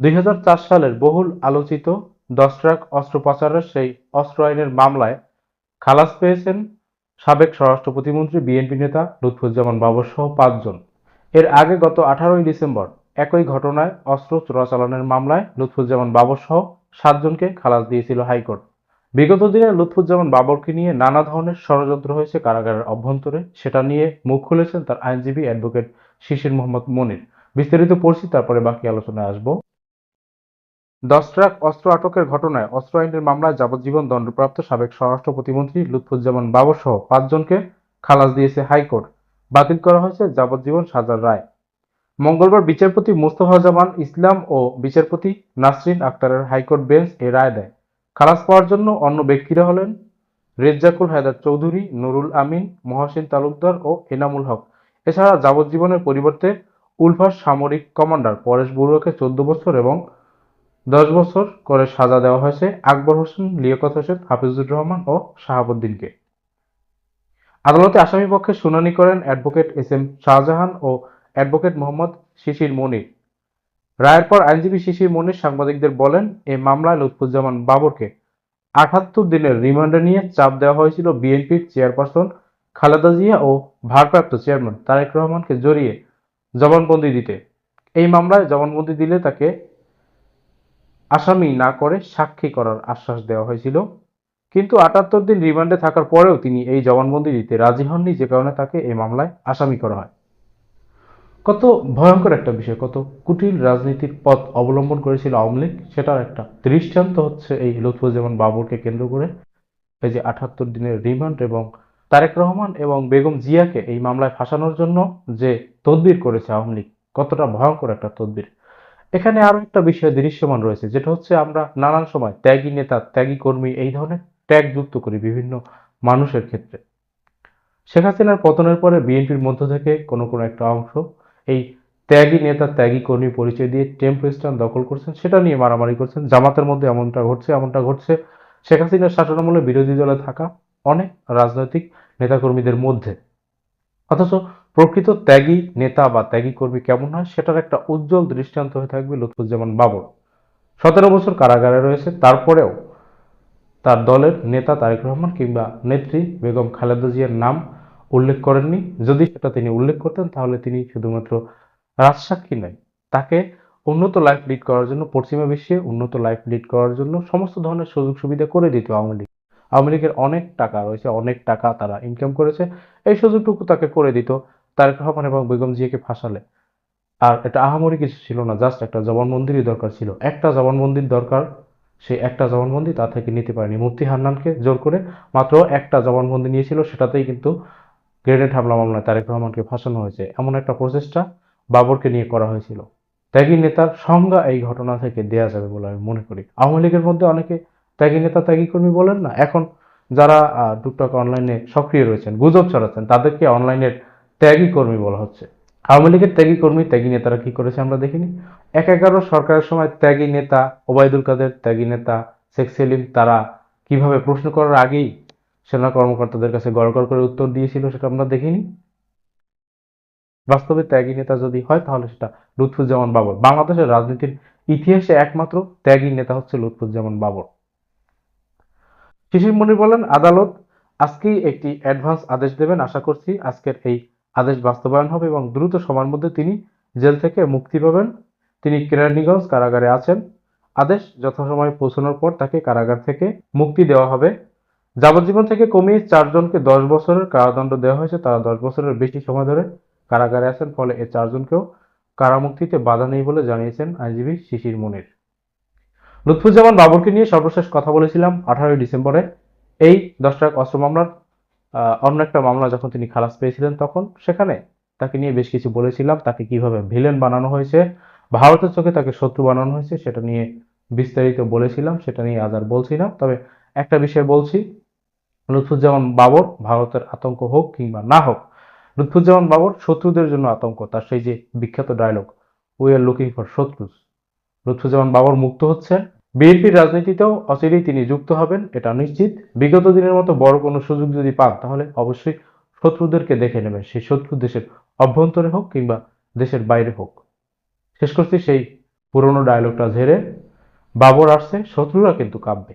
দুই হাজার চার সালের বহুল আলোচিত দশ ট্রাক অস্ত্র পাচারের সেই অস্ত্র আইনের মামলায় খালাস পেয়েছেন সাবেক স্বরাষ্ট্র প্রতিমন্ত্রী বিএনপি নেতা লুৎফুজ্জামান বাবর সহ পাঁচজন। এর আগে গত আঠারোই ডিসেম্বর একই ঘটনায় অস্ত্র চোরাচালানের মামলায় লুৎফুজ্জামান বাবর সহ সাতজনকে খালাস দিয়েছিল হাইকোর্ট। বিগত দিনে লুৎফুজ্জামান বাবরকে নিয়ে নানা ধরনের ষড়যন্ত্র হয়েছে কারাগারের অভ্যন্তরে। সেটা নিয়ে মুখ খুলেছেন তার আইনজীবী অ্যাডভোকেট শিশির মোহাম্মদ মনির। বিস্তারিত পড়ছি, তারপরে বাকি আলোচনায় আসব। দশ ট্রাক অস্ত্র আটকের ঘটনায় অস্ত্র আইনের মামলায় যাবজ্জীবন দণ্ডপ্রাপ্ত সাবেক স্বরাষ্ট্র প্রতিমন্ত্রী লুৎফুজ্জামান বাবর সহ পাঁচজনকে খালাস দিয়েছে হাইকোর্ট। বাতিল করা হয়েছে যাবজ্জীবন সাজার রায়। মঙ্গলবার বিচারপতি মোস্তফা জামান ইসলাম ও বিচারপতি নাসরিন আক্তারের হাইকোর্ট বেঞ্চ এ রায় দেয়। খালাস পাওয়ার জন্য অন্য ব্যক্তিরা হলেন রেজ্জাকুল হায়দার চৌধুরী, নুরুল আমিন, মহাসিন তালুকদার ও এনামুল হক। এছাড়া যাবজ্জীবনের পরিবর্তে উলফার সামরিক কমান্ডার পরেশ বড়ুয়াকে চোদ্দ বছর এবং দশ বছর করে সাজা দেওয়া হয়েছে আকবর হোসেন, লিয়াকত হোসেন, হাফিজুর রহমান ও শাহাবুদ্দিনকে। আদালতে আসামি পক্ষে শুনানি করেন অ্যাডভোকেট এস এম শাহজাহান ও অ্যাডভোকেট মোহাম্মদ শিশির মনির। রায়ের পর আইনজীবী শিশির মনির সাংবাদিকদের বলেন এই মামলায় লুৎফুজ্জামান বাবরকে আটাত্তর দিনের রিমান্ডে নিয়ে চাপ দেওয়া হয়েছিল বিএনপির চেয়ারপারসন খালেদা জিয়া ও ভারপ্রাপ্ত চেয়ারম্যান তারেক রহমানকে জড়িয়ে জবানবন্দি দিতে। এই মামলায় জবানবন্দি দিলে তাকে আসামি না করে সাক্ষী করার আশ্বাস দেওয়া হয়েছিল। কিন্তু আটাত্তর দিন রিমান্ডে থাকার পরেও তিনি এই জবানবন্দি দিতে রাজি হননি, যে কারণে তাকে এই মামলায় আসামি করা হয়। কত ভয়ঙ্কর একটা বিষয়, কত কুটিল রাজনীতির পথ অবলম্বন করেছিল আওয়ামী লীগ, সেটার একটা দৃষ্টান্ত হচ্ছে এই লুৎফুজ্জামান বাবরকে কেন্দ্র করে। এই যে আটাত্তর দিনের রিমান্ড এবং তারেক রহমান এবং বেগম জিয়াকে এই মামলায় ফাঁসানোর জন্য যে তদবির করেছে আওয়ামী লীগ, কতটা ভয়ঙ্কর একটা তদবির। এখানে আরও একটা বিষয় দৃশ্যমান রয়েছে, যেটা হচ্ছে আমরা নানান সময় ত্যাগী নেতা, ত্যাগী কর্মী এই ধরনের ট্যাগ যুক্ত করি বিভিন্ন মানুষের ক্ষেত্রে। শেখ হাসিনার পতনের পরে বিএনপির মধ্য থেকে কোনো কোনো একটা অংশ এই ত্যাগী নেতা, ত্যাগী কর্মী পরিচয় দিয়ে টেম্পো স্ট্যান্ড দখল করছেন, সেটা নিয়ে মারামারি করছেন, জামাতের মধ্যে এমনটা ঘটছে এমনটা ঘটছে। শেখ হাসিনার শাসনামলে বিরোধী দলে থাকা অনেক রাজনৈতিক নেতাকর্মীদের মধ্যে। অথচ প্রকৃত ত্যাগী নেতা বা ত্যাগী কর্মী কেমন হয় সেটার একটা উজ্জ্বল দৃষ্টান্ত হয়ে থাকবে লুৎফুজ্জামান বাবর। সতেরো বছর কারাগারে রয়েছে, তারপরেও তার দলের নেতা তারেক রহমান কিংবা নেত্রী বেগম খালেদা জিয়ার নাম উল্লেখ করেননি। যদি সেটা তিনি উল্লেখ করতেন, তাহলে তিনি শুধুমাত্র রাজসাক্ষী নয়, তাকে উন্নত লাইফ লিড করার জন্য, পশ্চিমা বিশ্বে উন্নত লাইফ লিড করার জন্য সমস্ত ধরনের সুযোগ সুবিধা করে দিত আওয়ামী লীগ। আওয়ামী লীগের অনেক টাকা রয়েছে, অনেক টাকা তারা ইনকাম করেছে, এই সুযোগটুকু তাকে করে দিত। তারেক রহমান এবং বেগম জিয়াকে ফাঁসালে। আর এটা আহামরি কিছু ছিল না জাস্ট একটা জবানবন্দিরই দরকার ছিল। একটা জবানবন্দির দরকার, সেই একটা জবানবন্দি তা থেকে নিতে পারেনি। মুফতি হান্নানকে জোর করে মাত্র একটা জবানবন্দি নিয়েছিল, সেটাতেই কিন্তু গ্রেনেড হামলা মামলায় তারেক রহমানকে ফাঁসানো হয়েছে। এমন একটা প্রচেষ্টা বাবরকে নিয়ে করা হয়েছিল। ত্যাগী নেতার সংজ্ঞা এই ঘটনা থেকে দেয়া যাবে বলে আমি মনে করি। আওয়ামী লীগের মধ্যে অনেকে ত্যাগী নেতা, ত্যাগী কর্মী বলেন না, এখন যারা টুকটাক অনলাইনে সক্রিয় রয়েছেন, গুজব ছড়াচ্ছেন, তাদেরকে অনলাইনের ত্যাগী কর্মী বলা হচ্ছে। আওয়ামী লীগের ত্যাগী কর্মী, ত্যাগী নেতারা কি করেছে আমরা দেখিনি। এক এগারো সরকারের সময় ত্যাগী নেতা, ওবায়দুল কাদের ত্যাগী নেতা, শেখ সেলিম, তারা কীভাবে প্রশ্ন করার আগেই সেনা কর্মকর্তাদের কাছে গড়গড় করে উত্তর দিয়েছিল সেটা আমরা দেখিনি। বাস্তবে ত্যাগী নেতা যদি হয় তাহলে সেটা লুৎফুজ্জামান বাবর। বাংলাদেশের রাজনীতির ইতিহাসে একমাত্র ত্যাগী নেতা হচ্ছে লুৎফুজ্জামান বাবর। শিশির মনির বলেন, আদালত আজকেই একটি অ্যাডভান্স আদেশ দেবেন। আশা করছি আজকের এই আদেশ বাস্তবায়ন হবে এবং দ্রুত সময়ের মধ্যে তিনি জেল থেকে মুক্তি পাবেন। তিনি কেরানীগঞ্জ কারাগারে আছেন। আদেশ যথাসময়ে পৌঁছানোর পর তাকে কারাগার থেকে মুক্তি দেওয়া হবে। যাবজ্জীবন থেকে কমিয়ে চারজনকে দশ বছরের কারাদণ্ড দেওয়া হয়েছে। তারা দশ বছরের বেশি সময় ধরে কারাগারে আছেন, ফলে এ চারজনকেও কারামুক্তিতে বাধা নেই বলে জানিয়েছেন আইনজীবী শিশির মনির। লুৎফুজ্জামান বাবরকে নিয়ে সর্বশেষ কথা বলেছিলাম আঠারোই ডিসেম্বরে। এই দশ অস্ত্র মামলার অন্য একটা মামলা যখন তিনি খালাস পেয়েছিলেন তখন, সেখানে তাকে নিয়ে বেশ কিছু বলেছিলাম, তাকে কীভাবে ভিলেন বানানো হয়েছে, ভারতের চোখে তাকে শত্রু বানানো হয়েছে, সেটা নিয়ে বিস্তারিত বলেছিলাম, সেটা নিয়ে আজ আর বলছি না তবে একটা বিষয় বলছি, লুৎফুজ্জামান বাবর ভারতের আতঙ্ক হোক কিংবা না হোক, লুৎফুজ্জামান বাবর শত্রুদের জন্য আতঙ্ক, তার সেই যে বিখ্যাত dialogue we are looking for শত্রুস Lutfozzaman Babar মুক্ত হচ্ছেন বিএনপির রাজনীতিতেও অচিরেই তিনি যুক্ত হবেন, এটা নিশ্চিত। বিগত দিনের মতো বড় কোনো সুযোগ যদি পান, তাহলে অবশ্যই শত্রুদেরকে দেখে নেবেন। সেই শত্রু দেশের অভ্যন্তরে হোক কিংবা দেশের বাইরে হোক। শেষ করছি সেই পুরনো ডায়লগটা ঝেড়ে। বাবর আসছে, শত্রুরা কিন্তু কাঁপবে।